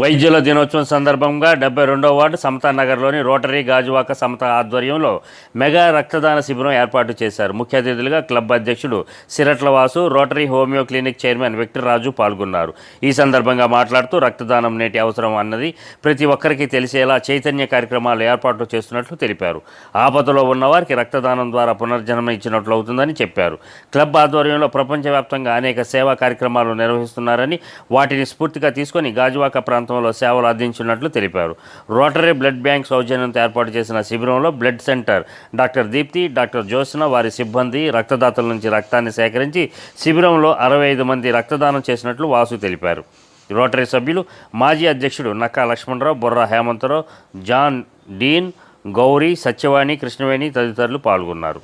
వైద్యుల దినోత్సవం సందర్భంగా డెబ్బై రెండవ వార్డు సమతా నగర్లోని రోటరీ గాజువాక సమత ఆధ్వర్యంలో మెగా రక్తదాన శిబిరం ఏర్పాటు చేశారు. ముఖ్య అతిథులుగా క్లబ్ అధ్యక్షుడు Siratla Vasu Rotary homeo clinic chairman Victor Raju పాల్గొన్నారు. ఈ సందర్భంగా మాట్లాడుతూ రక్తదానం నేటి అవసరం అన్నది ప్రతి ఒక్కరికి తెలిసేలా చైతన్య కార్యక్రమాలు ఏర్పాటు చేస్తున్నట్లు తెలిపారు. ఆపదలో ఉన్నవారికి రక్తదానం ద్వారా పునర్జన్మ ఇచ్చినట్లు అవుతుందని చెప్పారు. క్లబ్ ఆధ్వర్యంలో ప్రపంచవ్యాప్తంగా అనేక సేవా కార్యక్రమాలు నిర్వహిస్తున్నారని వాటిని స్ఫూర్తిగా తీసుకొని గాజువాక ప్రాంతం ప్రాంతంలో సేవలు అందించినట్లు తెలిపారు. రోటరీ బ్లడ్ బ్యాంక్ సౌజన్యంతో ఏర్పాటు చేసిన శిబిరంలో blood centre doctor Deepthi doctor Jyothsna వారి సిబ్బంది రక్తదాతల నుంచి రక్తాన్ని సేకరించి శిబిరంలో అరవై ఐదు మంది రక్తదానం చేసినట్లు వాసు తెలిపారు. రోటరీ సభ్యులు మాజీ అధ్యక్షుడు నక్కా లక్ష్మణరావు బొర్రా హేమంతరావు జాన్ డీన్ గౌరీ సత్యవాణి కృష్ణవేణి తదితరులు పాల్గొన్నారు.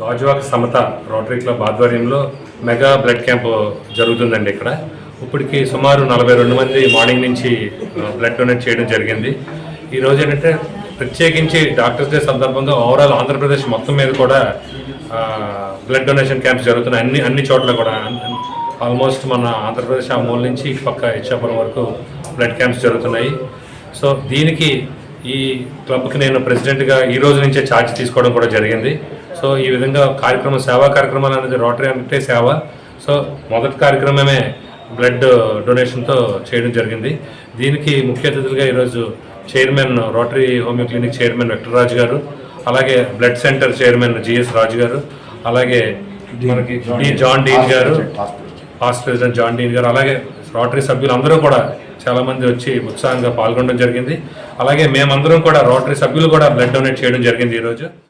గాజువాక సమత రోటరీ క్లబ్ ఆధ్వర్యంలో మెగా బ్లడ్ క్యాంప్ జరుగుతుందండి ఇక్కడ. ఇప్పటికి సుమారు నలభై రెండు మంది మార్నింగ్ నుంచి బ్లడ్ డొనేట్ చేయడం జరిగింది. ఈరోజు ఏంటంటే ప్రత్యేకించి డాక్టర్స్ డే సందర్భంగా ఓవరాల్ ఆంధ్రప్రదేశ్ మొత్తం మీద కూడా బ్లడ్ డొనేషన్ క్యాంప్స్ జరుగుతున్నాయి. అన్ని అన్ని చోట్ల కూడా. ఆల్మోస్ట్ మన ఆంధ్రప్రదేశ్ ఆ మూల నుంచి పక్క ఇచ్చాపురం వరకు బ్లడ్ క్యాంప్స్ జరుగుతున్నాయి. సో దీనికి ఈ క్లబ్కి నేను ప్రెసిడెంట్గా ఈ రోజు నుంచే ఛార్జ్ తీసుకోవడం కూడా జరిగింది. సో ఈ విధంగా కార్యక్రమం సేవా కార్యక్రమాలు అనేది రోటరీ అంటే సేవ. సో మొదటి కార్యక్రమమే బ్లడ్ డొనేషన్తో చేయడం జరిగింది. దీనికి ముఖ్య అతిథులుగా ఈరోజు chairman Rotary homeo clinic chairman Victor Raju garu అలాగే blood centre chairman GS Raju garu అలాగే మనకి D John Dean garu past president John Dean garu అలాగే రోటరీ సభ్యులు అందరూ కూడా చాలా మంది వచ్చి ఉత్సాహంగా పాల్గొనడం జరిగింది. అలాగే మేమందరం కూడా రోటరీ సభ్యులు కూడా బ్లడ్ డొనేట్ చేయడం జరిగింది ఈరోజు.